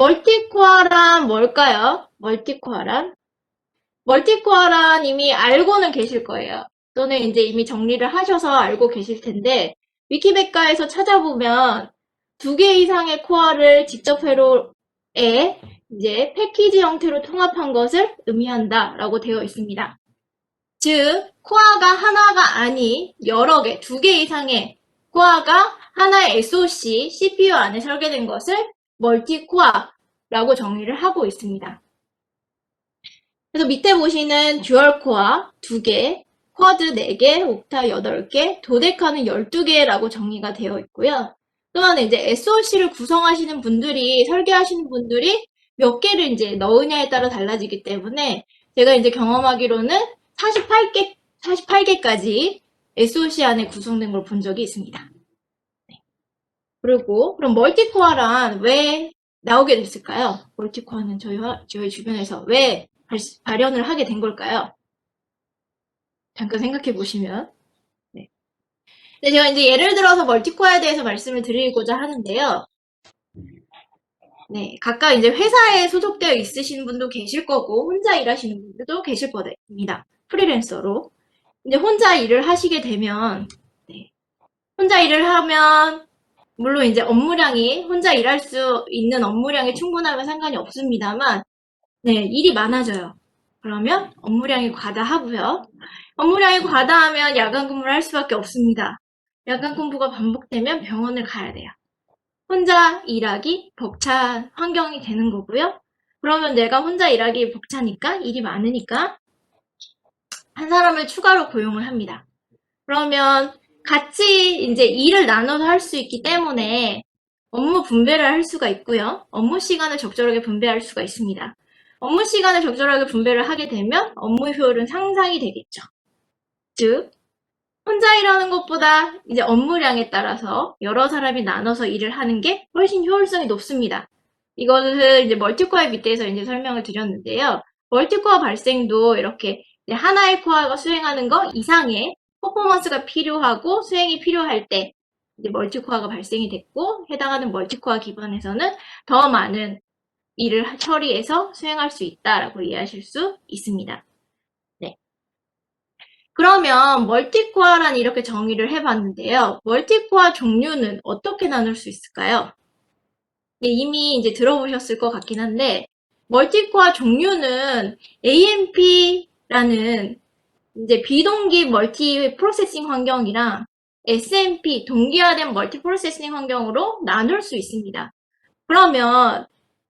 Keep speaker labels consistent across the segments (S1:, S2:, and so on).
S1: 멀티코어란 뭘까요? 멀티코어란? 멀티코어란 이미 알고는 계실 거예요. 또는 이제 이미 정리를 하셔서 알고 계실 텐데, 위키백과에서 찾아보면 두 개 이상의 코어를 직접 회로에 이제 패키지 형태로 통합한 것을 의미한다 라고 되어 있습니다. 즉, 코어가 하나가 아닌 여러 개, 두 개 이상의 코어가 하나의 SoC, CPU 안에 설계된 것을 멀티코어라고 정의를 하고 있습니다. 그래서 밑에 보시는 듀얼 코어 2개, 쿼드 4개, 옥타 8개, 도데카는 12개라고 정의가 되어 있고요. 또한 이제 SoC를 구성하시는 분들이, 설계하시는 분들이 몇 개를 이제 넣으냐에 따라 달라지기 때문에 제가 이제 경험하기로는 48개, 48개까지 SoC 안에 구성된 걸 본 적이 있습니다. 네. 그리고 그럼 멀티코어란 왜 나오게 됐을까요? 멀티코어는 저희, 저희 주변에서 왜 발, 발현을 하게 된 걸까요? 잠깐 생각해 보시면. 네. 네, 제가 이제 예를 들어서 멀티코어에 대해서 말씀을 드리고자 하는데요. 네, 각각 이제 회사에 소속되어 있으신 분도 계실 거고, 혼자 일하시는 분들도 계실 겁니다. 프리랜서로. 이제 혼자 일을 하시게 되면, 네, 혼자 일을 하면, 물론 이제 업무량이, 혼자 일할 수 있는 업무량이 충분하면 상관이 없습니다만, 네, 일이 많아져요. 그러면 업무량이 과다하고요. 업무량이 과다하면 야간 근무를 할 수밖에 없습니다. 야간 근무가 반복되면 병원을 가야 돼요. 혼자 일하기 벅찬 환경이 되는 거고요. 그러면 내가 혼자 일하기 벅차니까 일이 많으니까 한 사람을 추가로 고용을 합니다. 그러면 같이 이제 일을 나눠서 할 수 있기 때문에 업무 분배를 할 수가 있고요. 업무 시간을 적절하게 분배할 수가 있습니다. 업무 시간을 적절하게 분배를 하게 되면 업무 효율은 상상이 되겠죠. 즉, 혼자 일하는 것보다 이제 업무량에 따라서 여러 사람이 나눠서 일을 하는 게 훨씬 효율성이 높습니다. 이것을 이제 멀티코어 밑에서 이제 설명을 드렸는데요. 멀티코어 발생도 이렇게 하나의 코어가 수행하는 것 이상의 퍼포먼스가 필요하고 수행이 필요할 때 멀티코어가 발생이 됐고 해당하는 멀티코어 기반에서는 더 많은 일을 처리해서 수행할 수 있다라고 이해하실 수 있습니다. 네. 그러면 멀티코어란 이렇게 정의를 해봤는데요. 멀티코어 종류는 어떻게 나눌 수 있을까요? 네, 이미 이제 들어보셨을 것 같긴 한데 멀티코어 종류는 AMP라는 이제 비동기 멀티 프로세싱 환경이랑 SMP 동기화된 멀티 프로세싱 환경으로 나눌 수 있습니다. 그러면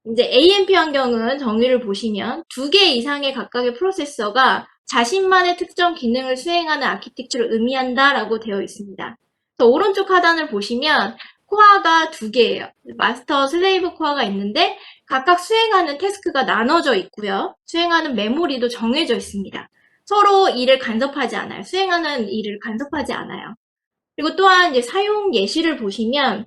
S1: 이제 AMP 환경은 정의를 보시면 두 개 이상의 각각의 프로세서가 자신만의 특정 기능을 수행하는 아키텍처를 의미한다라고 되어 있습니다. 오른쪽 하단을 보시면 코어가 두 개예요. 마스터 슬레이브 코어가 있는데 각각 수행하는 태스크가 나눠져 있고요. 수행하는 메모리도 정해져 있습니다. 서로 일을 간섭하지 않아요. 수행하는 일을 간섭하지 않아요. 그리고 또한 이제 사용 예시를 보시면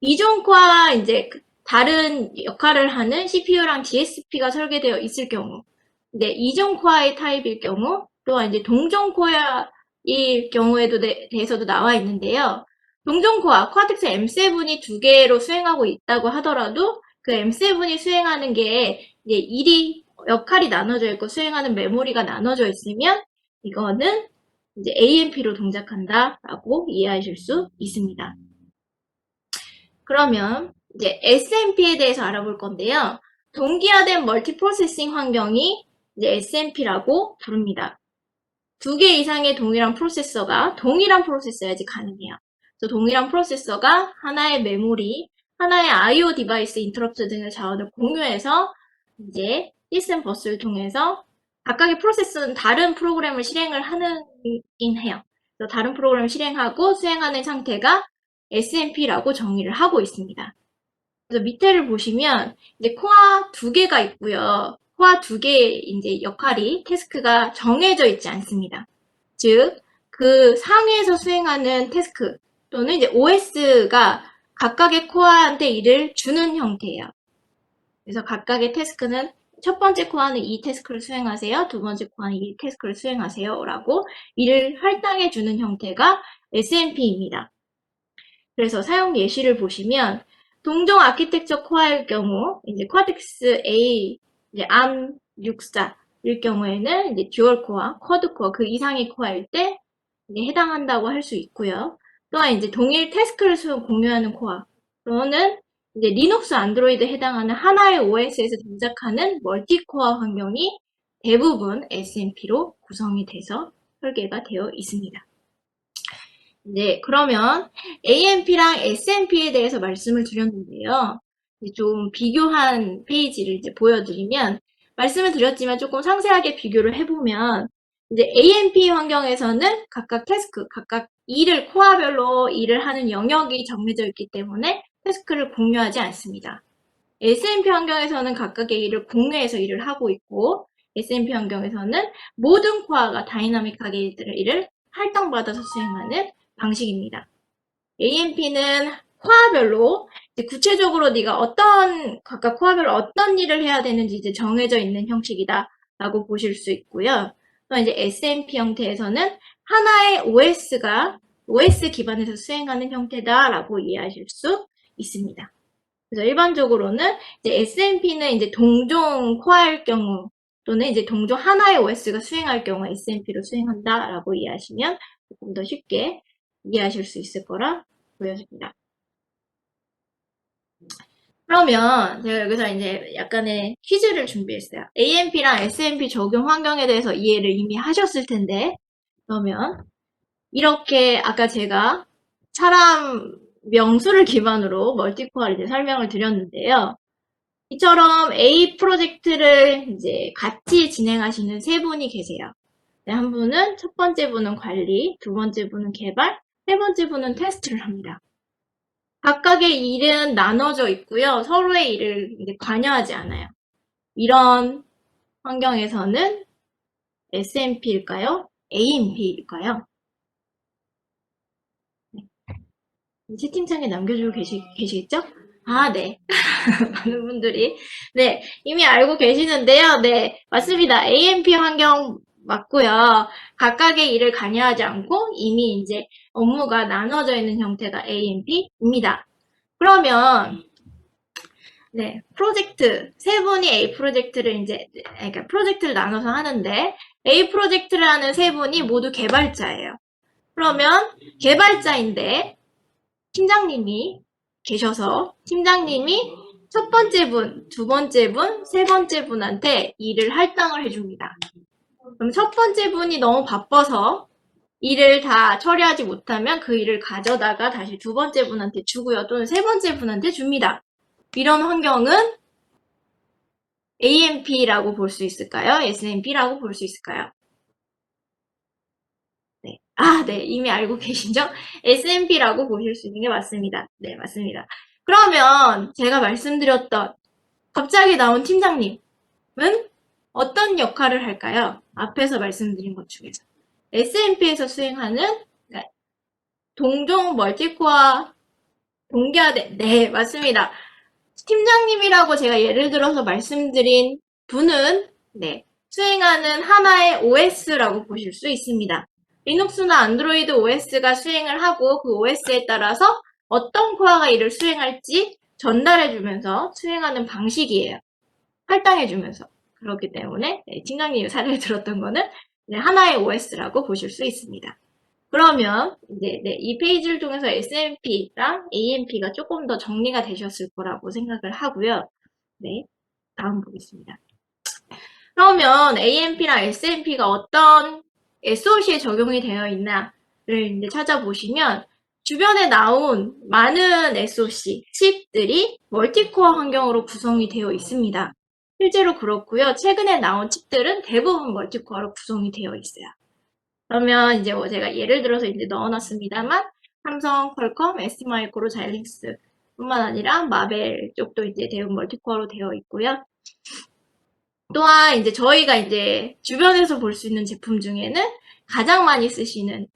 S1: 이종 코어와 이제 다른 역할을 하는 CPU랑 DSP가 설계되어 있을 경우, 네, 이종 코어의 타입일 경우, 또한 이제 동종 코어일 경우에도 대, 해서도 나와 있는데요. 동종 코어, 코아텍스 M7이 두 개로 수행하고 있다고 하더라도 그 M7이 수행하는 게 이제 일이 역할이 나눠져 있고 수행하는 메모리가 나눠져 있으면 이거는 이제 AMP로 동작한다라고 이해하실 수 있습니다. 그러면 이제 SMP에 대해서 알아볼 건데요. 동기화된 멀티프로세싱 환경이 이제 SMP라고 부릅니다. 두 개 이상의 동일한 프로세서가 동일한 프로세서야지 가능해요. 그래서 동일한 프로세서가 하나의 메모리, 하나의 I/O 디바이스 인터럽트 등의 자원을 공유해서 이제 시스템 버스를 통해서 각각의 프로세서는 다른 프로그램을 실행을 하는긴 해요. 그래서 다른 프로그램을 실행하고 수행하는 상태가 SMP라고 정의를 하고 있습니다. 그래서 밑에를 보시면 이제 코어 두 개가 있고요. 코어 두 개의 이제 역할이 태스크가 정해져 있지 않습니다. 즉, 그 상위에서 수행하는 태스크 또는 이제 OS가 각각의 코어한테 일을 주는 형태예요. 그래서 각각의 태스크는 첫 번째 코어는 이 태스크를 수행하세요. 두 번째 코어는 이 태스크를 수행하세요. 라고 일을 할당해 주는 형태가 SMP입니다. 그래서 사용 예시를 보시면 동종 아키텍처 코어일 경우, 이제 쿼텍스 A, 이제 암 64일 경우에는 이제 듀얼 코어, 쿼드 코어 그 이상의 코어일 때 해당한다고 할 수 있고요. 또한 이제 동일 태스크를 수- 공유하는 코어 또는 이제 리눅스 안드로이드에 해당하는 하나의 OS에서 동작하는 멀티코어 환경이 대부분 SMP로 구성이 돼서 설계가 되어 있습니다. 네, 그러면 AMP랑 SMP에 대해서 말씀을 드렸는데요. 좀 비교한 페이지를 이제 보여드리면 말씀을 드렸지만 조금 상세하게 비교를 해보면 이제 AMP 환경에서는 각각 태스크, 각각 일을 코어별로 일을 하는 영역이 정해져 있기 때문에 태스크를 공유하지 않습니다. SMP 환경에서는 각각의 일을 공유해서 일을 하고 있고 SMP 환경에서는 모든 코어가 다이나믹하게 일을 할당받아서 수행하는 방식입니다. AMP는 코어별로 구체적으로 네가 어떤 각각 코어별로 어떤 일을 해야 되는지 이제 정해져 있는 형식이다라고 보실 수 있고요. 또 이제 SMP 형태에서는 하나의 OS가 OS 기반에서 수행하는 형태다라고 이해하실 수 있습니다. 그래서 일반적으로는 이제 SMP는 이제 동종 코어일 경우 또는 이제 동종 하나의 OS가 수행할 경우 SMP로 수행한다라고 이해하시면 조금 더 쉽게 이해하실 수 있을 거라 보여집니다. 그러면 제가 여기서 이제 약간의 퀴즈를 준비했어요. AMP랑 SMP 적용 환경에 대해서 이해를 이미 하셨을 텐데, 그러면 이렇게 아까 제가 사람 명수를 기반으로 멀티코어를 이제 설명을 드렸는데요. 이처럼 A 프로젝트를 이제 같이 진행하시는 세 분이 계세요. 네, 한 분은 첫 번째 분은 관리, 두 번째 분은 개발, 세 번째 분은 테스트를 합니다. 각각의 일은 나눠져 있고요. 서로의 일을 관여하지 않아요. 이런 환경에서는 SMP일까요? AMP일까요? 채팅창에 남겨주고 계시, 계시겠죠? 아, 네. 많은 분들이. 네. 이미 알고 계시는데요. 네. 맞습니다. AMP 환경 맞고요. 각각의 일을 관여하지 않고 이미 이제 업무가 나눠져 있는 형태가 AMP입니다. 그러면, 네. 프로젝트. 세 분이 A 프로젝트를 이제, 그러니까 프로젝트를 나눠서 하는데, A 프로젝트를 하는 세 분이 모두 개발자예요. 그러면, 개발자인데, 팀장님이 계셔서 팀장님이 첫 번째 분, 두 번째 분, 세 번째 분한테 일을 할당을 해줍니다. 그럼 첫 번째 분이 너무 바빠서 일을 다 처리하지 못하면 그 일을 가져다가 다시 두 번째 분한테 주고요. 또는 세 번째 분한테 줍니다. 이런 환경은 AMP라고 볼 수 있을까요? SMP라고 볼 수 있을까요? 네. 아, 네. 이미 알고 계시죠? SMP라고 보실 수 있는 게 맞습니다. 네, 맞습니다. 그러면 제가 말씀드렸던 갑자기 나온 팀장님은 어떤 역할을 할까요? 앞에서 말씀드린 것 중에서. SMP에서 수행하는 그러니까 동종 멀티코어 동기화된, 네, 맞습니다. 팀장님이라고 제가 예를 들어서 말씀드린 분은, 네, 수행하는 하나의 OS라고 보실 수 있습니다. 리눅스나 안드로이드 OS가 수행을 하고 그 OS에 따라서 어떤 코어가 이를 수행할지 전달해주면서 수행하는 방식이에요. 할당해주면서. 그렇기 때문에 네, 팀장님 사례를 들었던 거는 네, 하나의 OS라고 보실 수 있습니다. 그러면 이제 네, 이 페이지를 통해서 SMP랑 AMP가 조금 더 정리가 되셨을 거라고 생각을 하고요. 네, 다음 보겠습니다. 그러면 AMP랑 SMP가 어떤 SOC에 적용이 되어 있나를 이제 찾아보시면 주변에 나온 많은 SOC 칩들이 멀티코어 환경으로 구성이 되어 있습니다. 실제로 그렇고요. 최근에 나온 칩들은 대부분 멀티코어로 구성이 되어 있어요. 그러면 이제 뭐 제가 예를 들어서 이제 넣어놨습니다만 삼성, 퀄컴, ST마이크로, 자일링스 뿐만 아니라 마벨 쪽도 이제 대부분 멀티코어로 되어 있고요. 또한 이제 저희가 이제 주변에서 볼 수 있는 제품 중에는 가장 많이 쓰시는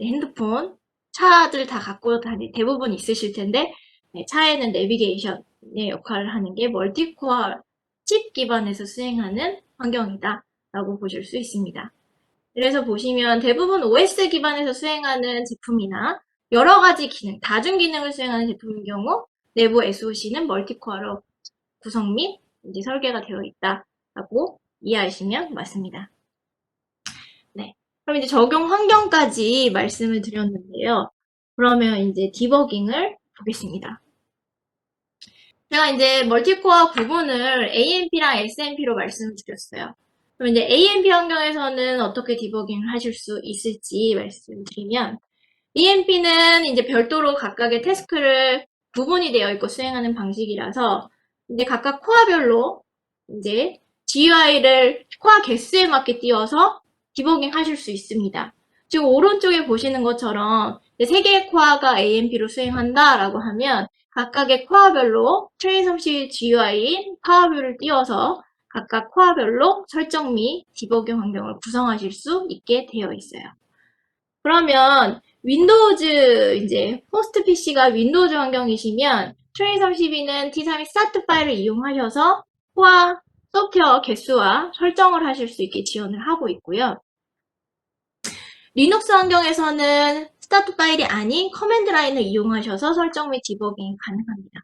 S1: 핸드폰, 차들 다 갖고 다니 대부분 있으실 텐데 네, 차에는 내비게이션의 역할을 하는 게 멀티코어 칩 기반에서 수행하는 환경이다 라고 보실 수 있습니다. 그래서 보시면 대부분 OS 기반에서 수행하는 제품이나 여러 가지 기능, 다중 기능을 수행하는 제품인 경우 내부 SOC는 멀티코어로 구성 및 이제 설계가 되어 있다라고 이해하시면 맞습니다. 네. 그럼 이제 적용 환경까지 말씀을 드렸는데요. 그러면 이제 디버깅을 보겠습니다. 제가 이제 멀티코어 구분을 AMP랑 SMP로 말씀을 드렸어요. 그럼 이제 AMP 환경에서는 어떻게 디버깅을 하실 수 있을지 말씀드리면 EMP는 이제 별도로 각각의 태스크를 구분이 되어 있고 수행하는 방식이라서 이제 각각 코어별로 이제 GUI를 코어 개수에 맞게 띄워서 디버깅 하실 수 있습니다. 지금 오른쪽에 보시는 것처럼 세 개의 코어가 AMP로 수행한다라고 하면 각각의 코어별로 트레이섬시 GUI인 파워뷰를 띄워서 각각 코어별로 설정 및 디버깅 환경을 구성하실 수 있게 되어 있어요. 그러면 윈도우즈 이제 호스트 PC가 윈도우즈 환경이시면 트레이 32는 T32 스타트 파일을 이용하셔서 코어 소프트웨어 개수와 설정을 하실 수 있게 지원을 하고 있고요. 리눅스 환경에서는 스타트 파일이 아닌 커맨드 라인을 이용하셔서 설정 및 디버깅이 가능합니다.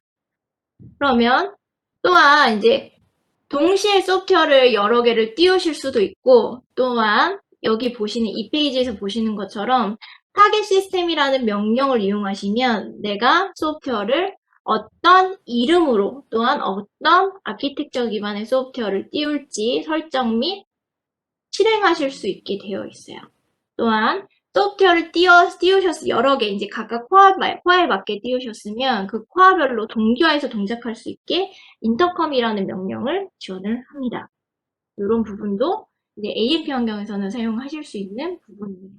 S1: 그러면 또한 이제 동시에 소프트웨어를 여러 개를 띄우실 수도 있고 또한 여기 보시는 이 페이지에서 보시는 것처럼 타겟 시스템이라는 명령을 이용하시면 내가 소프트웨어를 어떤 이름으로 또한 어떤 아키텍처 기반의 소프트웨어를 띄울지 설정 및 실행하실 수 있게 되어 있어요. 또한 소프트웨어를 띄워, 띄우셨, 여러 개, 이제 각각 코어, 코어에 맞게 띄우셨으면 그 코어별로 동기화해서 동작할 수 있게 인터컴이라는 명령을 지원을 합니다. 이런 부분도 이제 AMP 환경에서는 사용하실 수 있는 부분이에요.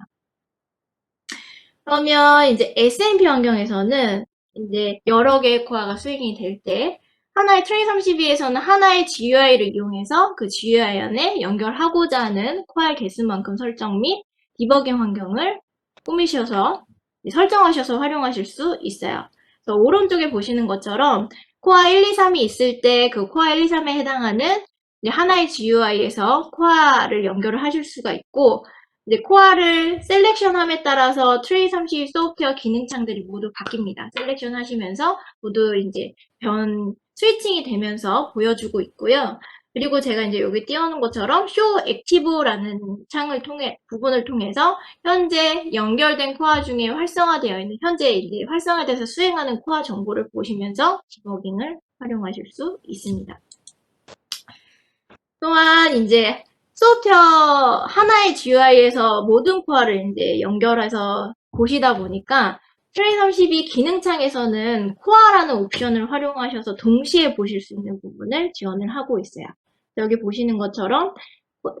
S1: 그러면 이제 SMP 환경에서는 이제 여러 개의 코어가 수행이 될 때 하나의 트레이 32에서는 하나의 GUI를 이용해서 그 GUI 안에 연결하고자 하는 코어의 개수만큼 설정 및 디버깅 환경을 꾸미셔서 설정하셔서 활용하실 수 있어요. 그래서 오른쪽에 보시는 것처럼 코어 1, 2, 3이 있을 때 그 코어 1, 2, 3에 해당하는 하나의 GUI에서 코어를 연결을 하실 수가 있고 이제 코어를 셀렉션함에 따라서 트레이 30 소프트웨어 기능창들이 모두 바뀝니다. 셀렉션 하시면서 모두 이제 변 스위칭이 되면서 보여주고 있고요. 그리고 제가 이제 여기 띄워놓은 것처럼 show active라는 창을 통해 부분을 통해서 현재 연결된 코어 중에 활성화되어 있는 현재 이제 활성화돼서 수행하는 코어 정보를 보시면서 디버깅을 활용하실 수 있습니다. 또한 이제 소프트웨어 하나의 GUI에서 모든 코어를 이제 연결해서 보시다 보니까 트레이 32 기능창에서는 코어라는 옵션을 활용하셔서 동시에 보실 수 있는 부분을 지원을 하고 있어요. 여기 보시는 것처럼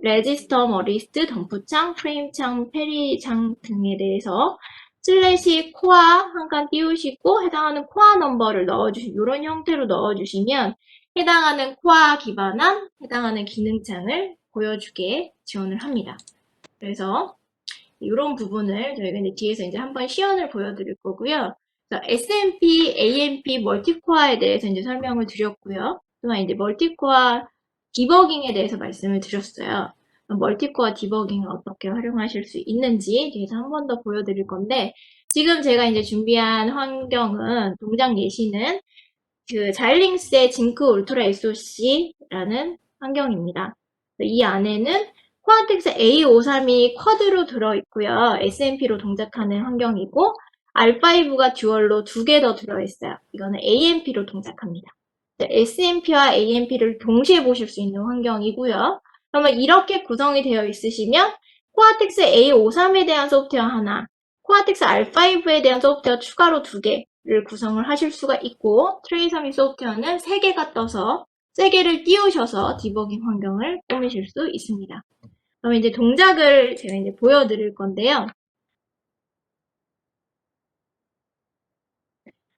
S1: 레지스터, 머 리스트, 덤프창, 프레임창, 페리창 등에 대해서 슬래시 코어 한칸 띄우시고 해당하는 코어 넘버를 넣어주시 이런 형태로 넣어주시면 해당하는 코어 기반한 해당하는 기능창을 보여주게 지원을 합니다. 그래서 이런 부분을 저희가 이제 뒤에서 이제 한번 시연을 보여드릴 거고요. SMP, AMP, 멀티코어에 대해서 이제 설명을 드렸고요. 또한 이제 멀티코어 디버깅에 대해서 말씀을 드렸어요. 멀티코어 디버깅을 어떻게 활용하실 수 있는지 뒤에서 한 번 더 보여드릴 건데 지금 제가 이제 준비한 환경은 동작 예시는 그 자일링스의 징크 울트라 SOC라는 환경입니다. 이 안에는 코안텍스 A532 쿼드로 들어있고요. SMP로 동작하는 환경이고 R5가 듀얼로 두 개 더 들어있어요. 이거는 AMP로 동작합니다. SMP와 AMP를 동시에 보실 수 있는 환경이고요. 그러면 이렇게 구성이 되어 있으시면 코아텍스 A53에 대한 소프트웨어 하나, 코아텍스 R5에 대한 소프트웨어 추가로 두 개를 구성을 하실 수가 있고 트레이서미 소프트웨어는 세 개가 떠서 세 개를 띄우셔서 디버깅 환경을 꾸미실 수 있습니다. 그럼 이제 동작을 제가 이제 보여드릴 건데요.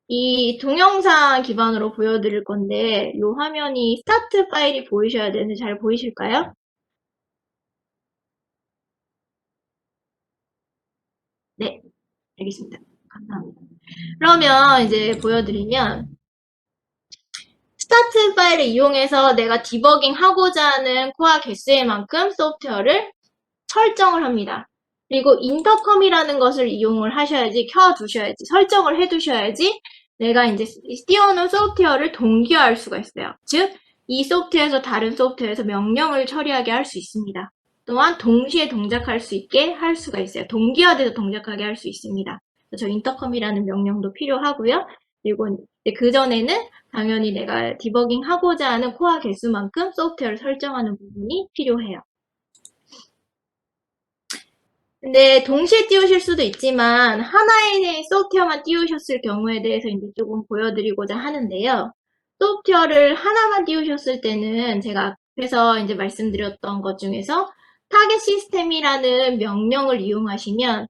S1: 이 동영상 기반으로 보여드릴 건데 이 화면이 스타트 파일이 보이셔야 되는데 잘 보이실까요? 네, 알겠습니다. 감사합니다. 그러면 이제 보여드리면 스타트 파일을 이용해서 내가 디버깅 하고자 하는 코어 개수의 만큼 소프트웨어를 설정을 합니다. 그리고 인터컴이라는 것을 이용을 하셔야지, 켜두셔야지, 설정을 해두셔야지 내가 이제 띄워놓은 소프트웨어를 동기화할 수가 있어요. 즉, 이 소프트웨어에서 다른 소프트웨어에서 명령을 처리하게 할 수 있습니다. 또한 동시에 동작할 수 있게 할 수가 있어요. 동기화돼서 동작하게 할 수 있습니다. 그래서 인터컴이라는 명령도 필요하고요. 그리고 그 전에는 당연히 내가 디버깅 하고자 하는 코어 개수만큼 소프트웨어를 설정하는 부분이 필요해요. 근데 동시에 띄우실 수도 있지만 하나의 소프트웨어만 띄우셨을 경우에 대해서 이제 조금 보여드리고자 하는데요. 소프트웨어를 하나만 띄우셨을 때는 제가 앞에서 이제 말씀드렸던 것 중에서 타겟 시스템이라는 명령을 이용하시면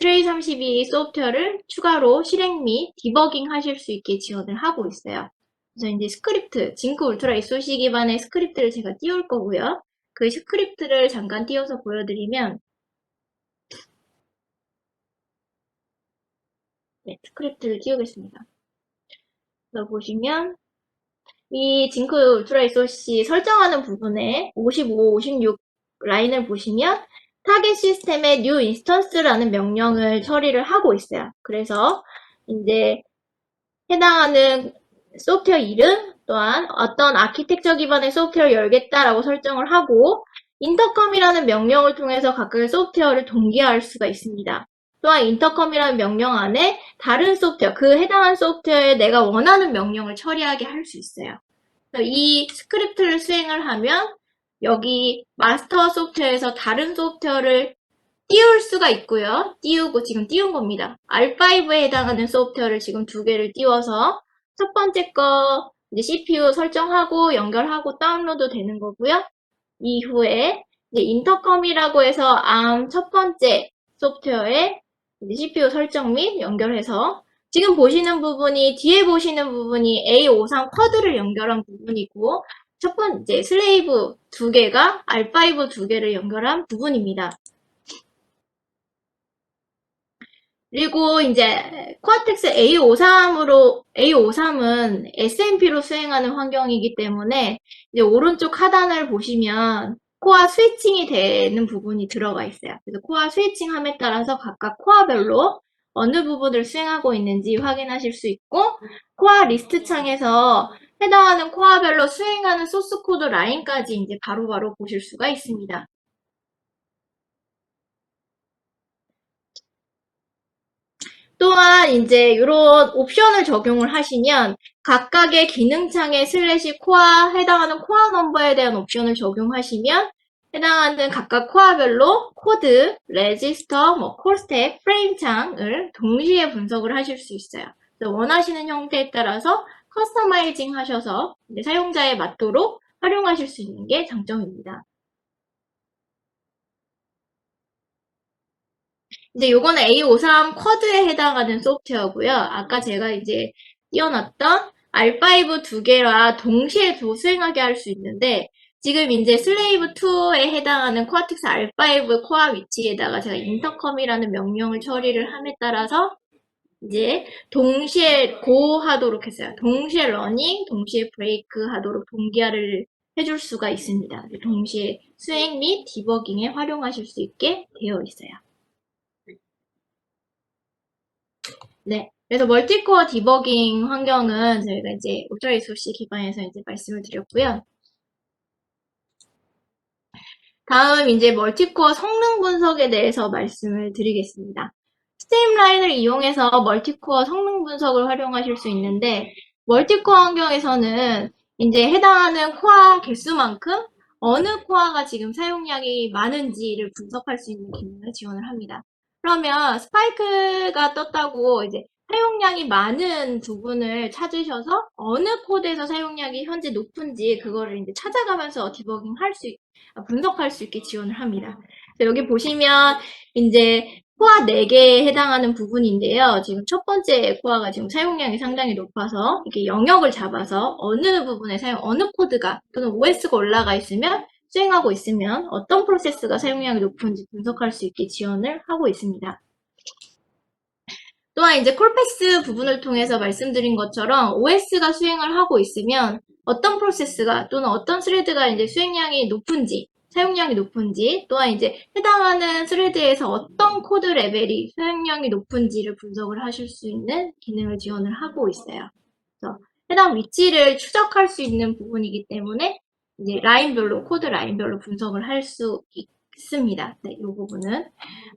S1: 트레이 32 소프트웨어를 추가로 실행 및 디버깅 하실 수 있게 지원을 하고 있어요. 그래서 이제 스크립트, 징크 울트라 SOC 기반의 스크립트를 제가 띄울 거고요. 그 스크립트를 잠깐 띄워서 보여드리면 네, 스크립트를 띄우겠습니다. 그래서 보시면 이 징크 울트라 SOC 설정하는 부분에 55, 56 라인을 보시면 타겟 시스템의 new instance라는 명령을 처리를 하고 있어요. 그래서 이제 해당하는 소프트웨어 이름 또한 어떤 아키텍처 기반의 소프트웨어를 열겠다라고 설정을 하고 인터컴이라는 명령을 통해서 각각의 소프트웨어를 동기화할 수가 있습니다. 또한 인터컴이라는 명령 안에 다른 소프트웨어, 그 해당한 소프트웨어에 내가 원하는 명령을 처리하게 할 수 있어요. 이 스크립트를 수행을 하면 여기 마스터 소프트웨어에서 다른 소프트웨어를 띄울 수가 있고요. 띄우고 지금 띄운 겁니다. R5에 해당하는 소프트웨어를 지금 두 개를 띄워서 첫 번째 거 이제 CPU 설정하고 연결하고 다운로드 되는 거고요. 이후에 이제 인터컴이라고 해서 ARM 첫 번째 소프트웨어에 CPU 설정 및 연결해서 지금 보시는 부분이 뒤에 보시는 부분이 A53 쿼드를 연결한 부분이고 첫 번째 슬레이브 두 개가 R5 두 개를 연결한 부분입니다. 그리고 이제 코아텍스 A53으로 A53은 SMP로 수행하는 환경이기 때문에 이제 오른쪽 하단을 보시면 코어 스위칭이 되는 부분이 들어가 있어요. 그래서 코어 스위칭함에 따라서 각각 코어별로 어느 부분을 수행하고 있는지 확인하실 수 있고 코어 리스트 창에서 해당하는 코어별로 수행하는 소스 코드 라인까지 이제 바로 바로 보실 수가 있습니다. 또한 이제 이런 옵션을 적용을 하시면 각각의 기능창에 슬래시 코어 해당하는 코어 넘버에 대한 옵션을 적용하시면 해당하는 각각 코어별로 코드, 레지스터, 뭐 콜스텝, 프레임 창을 동시에 분석을 하실 수 있어요. 원하시는 형태에 따라서 커스터마이징 하셔서 사용자에 맞도록 활용하실 수 있는 게 장점입니다. 이제 요거는 A53 쿼드에 해당하는 소프트웨어고요. 아까 제가 이제 띄워놨던 R5 두 개와 동시에 도 수행하게 할 수 있는데 지금 이제 슬레이브 2에 해당하는 코아텍스 R5 코어 위치에다가 제가 인터컴이라는 명령을 처리를 함에 따라서 이제 동시에 고 하도록 했어요. 동시에 러닝, 동시에 브레이크 하도록 동기화를 해줄 수가 있습니다. 동시에 수행 및 디버깅에 활용하실 수 있게 되어 있어요. 네. 그래서 멀티코어 디버깅 환경은 저희가 이제 옵저리 소시 기반에서 이제 말씀을 드렸고요. 다음 이제 멀티코어 성능 분석에 대해서 말씀을 드리겠습니다. 스트림라인을 이용해서 멀티코어 성능 분석을 활용하실 수 있는데 멀티코어 환경에서는 이제 해당하는 코어 개수만큼 어느 코어가 지금 사용량이 많은지를 분석할 수 있는 기능을 지원을 합니다. 그러면 스파이크가 떴다고 이제 사용량이 많은 부분을 찾으셔서 어느 코드에서 사용량이 현재 높은지 그거를 이제 찾아가면서 디버깅 할 수, 분석할 수 있게 지원을 합니다. 여기 보시면 이제 코어 4개에 해당하는 부분인데요. 지금 첫 번째 코어가 지금 사용량이 상당히 높아서 이렇게 영역을 잡아서 어느 부분에 사용, 어느 코드가 또는 OS가 올라가 있으면 수행하고 있으면 어떤 프로세스가 사용량이 높은지 분석할 수 있게 지원을 하고 있습니다. 또한 이제 콜패스 부분을 통해서 말씀드린 것처럼 OS가 수행을 하고 있으면 어떤 프로세스가 또는 어떤 스레드가 이제 수행량이 높은지 사용량이 높은지 또한 이제 해당하는 스레드에서 어떤 코드 레벨이 사용량이 높은지를 분석을 하실 수 있는 기능을 지원을 하고 있어요. 그래서 해당 위치를 추적할 수 있는 부분이기 때문에 이제 라인별로 코드 라인별로 분석을 할 수 있습니다. 네, 이 부분은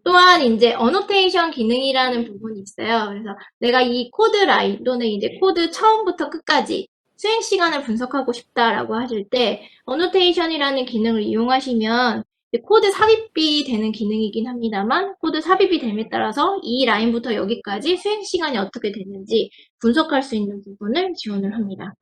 S1: 또한 이제 어노테이션 기능이라는 부분이 있어요. 그래서 내가 이 코드 라인 또는 이제 코드 처음부터 끝까지 수행 시간을 분석하고 싶다라고 하실 때 어노테이션이라는 기능을 이용하시면 코드 삽입이 되는 기능이긴 합니다만 코드 삽입이 됨에 따라서 이 라인부터 여기까지 수행 시간이 어떻게 되는지 분석할 수 있는 부분을 지원을 합니다.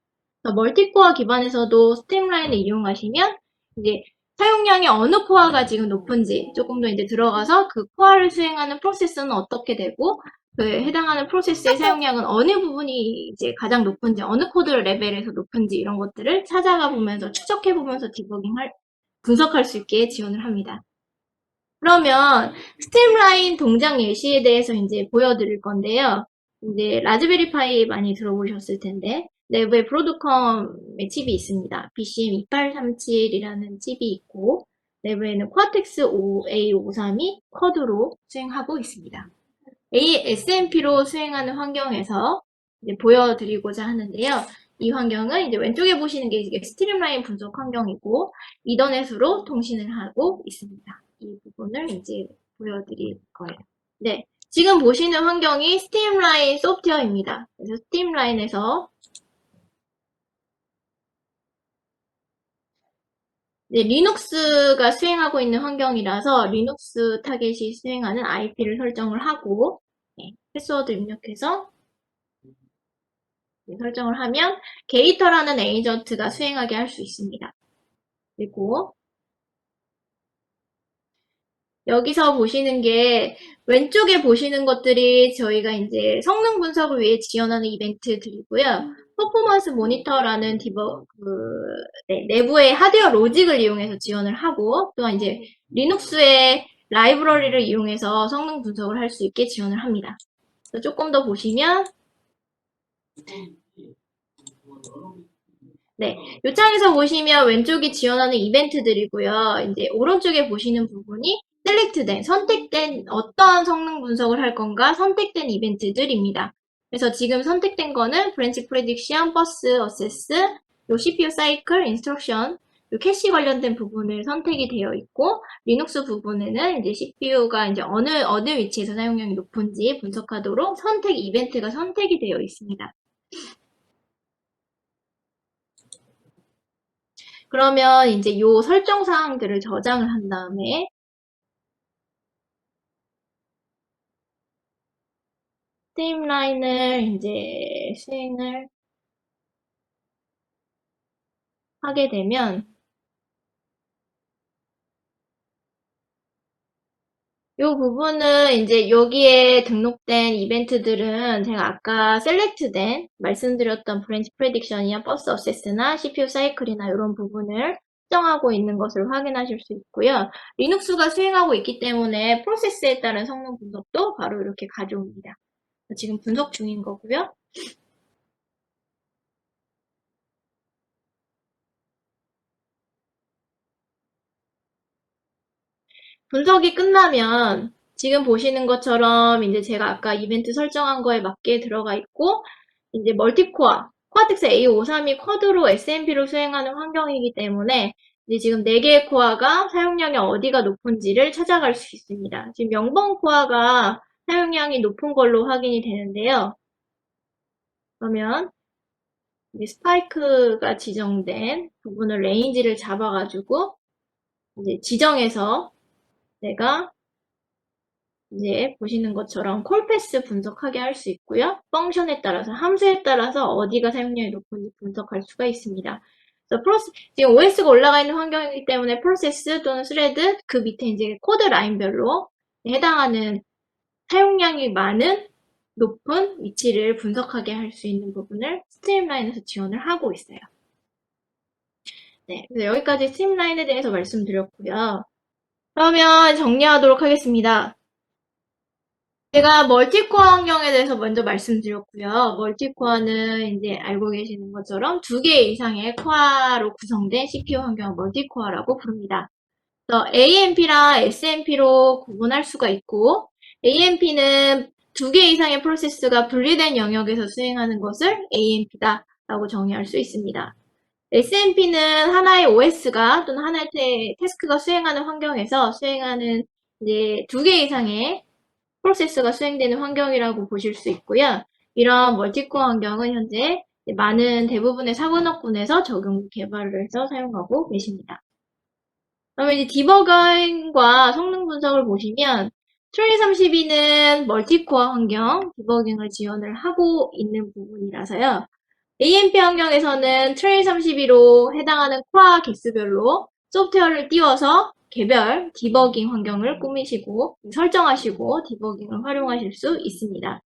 S1: 멀티코어 기반에서도 스팀라인을 이용하시면 이제 사용량이 어느 코어가 지금 높은지 조금 더 이제 들어가서 그 코어를 수행하는 프로세스는 어떻게 되고 그 해당하는 프로세스의 사용량은 어느 부분이 이제 가장 높은지 어느 코드 레벨에서 높은지 이런 것들을 찾아가 보면서 추적해 보면서 디버깅할 분석할 수 있게 지원을 합니다. 그러면 스팀라인 동작 예시에 대해서 이제 보여드릴 건데요. 이제 라즈베리 파이 많이 들어보셨을 텐데 내부에 브로드컴의 칩이 있습니다. BCM2837이라는 칩이 있고 내부에는 쿼텍스 A532 쿼드로 수행하고 있습니다. A, SMP로 수행하는 환경에서 보여드리고자 하는데요. 이 환경은 이제 왼쪽에 보시는 게 이게 스트림라인 분석 환경이고 이더넷으로 통신을 하고 있습니다. 이 부분을 이제 보여드릴 거예요. 네, 지금 보시는 환경이 스팀라인 소프트웨어입니다. 그래서 스팀라인에서 네, 리눅스가 수행하고 있는 환경이라서 리눅스 타겟이 수행하는 IP를 설정을 하고 네, 패스워드 입력해서 네, 설정을 하면 게이터라는 에이전트가 수행하게 할 수 있습니다. 그리고 여기서 보시는 게 왼쪽에 보시는 것들이 저희가 이제 성능 분석을 위해 지원하는 이벤트들이고요. 퍼포먼스 모니터라는 디버 그 네, 내부의 하드웨어 로직을 이용해서 지원을 하고 또한 이제 리눅스의 라이브러리를 이용해서 성능 분석을 할 수 있게 지원을 합니다. 조금 더 보시면 네, 이 창에서 보시면 왼쪽이 지원하는 이벤트들이고요. 이제 오른쪽에 보시는 부분이 셀렉트된, 선택된 어떤 성능 분석을 할 건가 선택된 이벤트들입니다. 그래서 지금 선택된 거는 브랜치 프레딕션, 버스, 어세스, 요 CPU 사이클, 인스트럭션, 요 캐시 관련된 부분을 선택이 되어 있고 리눅스 부분에는 이제 CPU가 이제 어느 어느 위치에서 사용량이 높은지 분석하도록 선택 이벤트가 선택이 되어 있습니다. 그러면 이제 요 설정 사항들을 저장을 한 다음에 스트림라인을 이제 수행을 하게 되면 이 부분은 이제 여기에 등록된 이벤트들은 제가 아까 셀렉트된 말씀드렸던 브랜치 프레딕션이나 버스 어세스나 CPU 사이클이나 이런 부분을 설정하고 있는 것을 확인하실 수 있고요. 리눅스가 수행하고 있기 때문에 프로세스에 따른 성능 분석도 바로 이렇게 가져옵니다. 지금 분석 중인 거고요. 분석이 끝나면 지금 보시는 것처럼 이제 제가 아까 이벤트 설정한 거에 맞게 들어가 있고 이제 멀티코어, 코아텍스 A532 쿼드로 SMP로 수행하는 환경이기 때문에 이제 지금 4개의 코어가 사용량이 어디가 높은지를 찾아갈 수 있습니다. 지금 0번 코어가 사용량이 높은 걸로 확인이 되는데요. 그러면 스파이크가 지정된 부분을 레인지를 잡아가지고 이제 지정해서 내가 이제 보시는 것처럼 콜패스 분석하게 할 수 있고요. 펑션에 따라서 함수에 따라서 어디가 사용량이 높은지 분석할 수가 있습니다. 그래서 프로세 지금 OS가 올라가 있는 환경이기 때문에 프로세스 또는 스레드 그 밑에 이제 코드 라인별로 해당하는 사용량이 많은 높은 위치를 분석하게 할 수 있는 부분을 스트림라인에서 지원을 하고 있어요. 네, 여기까지 스트림라인에 대해서 말씀드렸고요. 그러면 정리하도록 하겠습니다. 제가 멀티코어 환경에 대해서 먼저 말씀드렸고요. 멀티코어는 이제 알고 계시는 것처럼 두 개 이상의 코어로 구성된 CPU 환경을 멀티코어라고 부릅니다. AMP랑 SMP로 구분할 수가 있고, AMP는 두 개 이상의 프로세스가 분리된 영역에서 수행하는 것을 AMP다 라고 정의할 수 있습니다. SMP는 하나의 OS가 또는 하나의 테, 태스크가 수행하는 환경에서 수행하는 이제 두 개 이상의 프로세스가 수행되는 환경이라고 보실 수 있고요. 이런 멀티코어 환경은 현재 많은 대부분의 사관학군에서 적용 개발을 해서 사용하고 계십니다. 그러면 이제 디버깅과 성능 분석을 보시면 트레이 32는 멀티코어 환경 디버깅을 지원을 하고 있는 부분이라서요. AMP 환경에서는 트레이 32로 해당하는 코어 개수별로 소프트웨어를 띄워서 개별 디버깅 환경을 꾸미시고 설정하시고 디버깅을 활용하실 수 있습니다.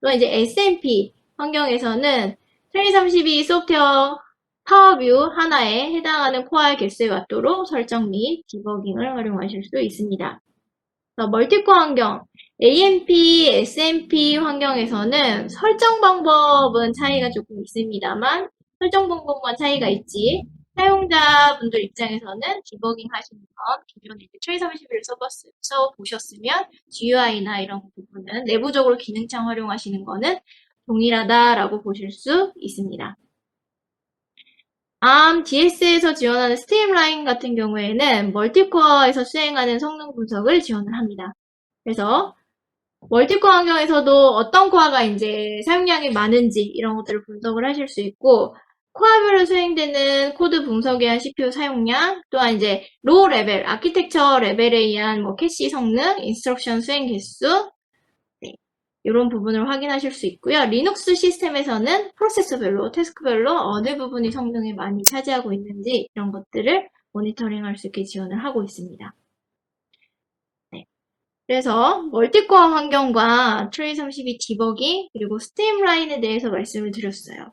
S1: 또 이제 SMP 환경에서는 트레이 32 소프트웨어 파워뷰 하나에 해당하는 코어의 개수에 맞도록 설정 및 디버깅을 활용하실 수 있습니다. 멀티코어 환경, AMP, SMP 환경에서는 설정 방법은 차이가 조금 있습니다만 설정 방법만 차이가 있지 사용자분들 입장에서는 디버깅 하시는 건 기존에 트레이 31을 써보셨으면 GUI나 이런 부분은 내부적으로 기능창 활용하시는 거는 동일하다라고 보실 수 있습니다. ARM DS에서 지원하는 스트림라인 같은 경우에는 멀티코어에서 수행하는 성능 분석을 지원을 합니다. 그래서 멀티코어 환경에서도 어떤 코어가 이제 사용량이 많은지 이런 것들을 분석을 하실 수 있고 코어별로 수행되는 코드 분석에 의한 CPU 사용량 또한 이제 로우 레벨, 아키텍처 레벨에 의한 뭐 캐시 성능, 인스트럭션 수행 개수 이런 부분을 확인하실 수 있고요. 리눅스 시스템에서는 프로세서별로, 태스크별로 어느 부분이 성능을 많이 차지하고 있는지 이런 것들을 모니터링할 수 있게 지원을 하고 있습니다. 네. 그래서 멀티코어 환경과 트레이 32 디버깅 그리고 스트림라인에 대해서 말씀을 드렸어요.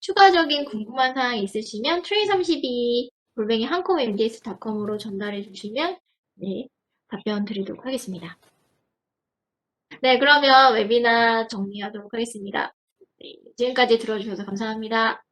S1: 추가적인 궁금한 사항이 있으시면 트레이 32 골뱅이 한컴mds.com으로 전달해 주시면 네, 답변 드리도록 하겠습니다. 네, 그러면 웨비나 정리하도록 하겠습니다. 네, 지금까지 들어주셔서 감사합니다.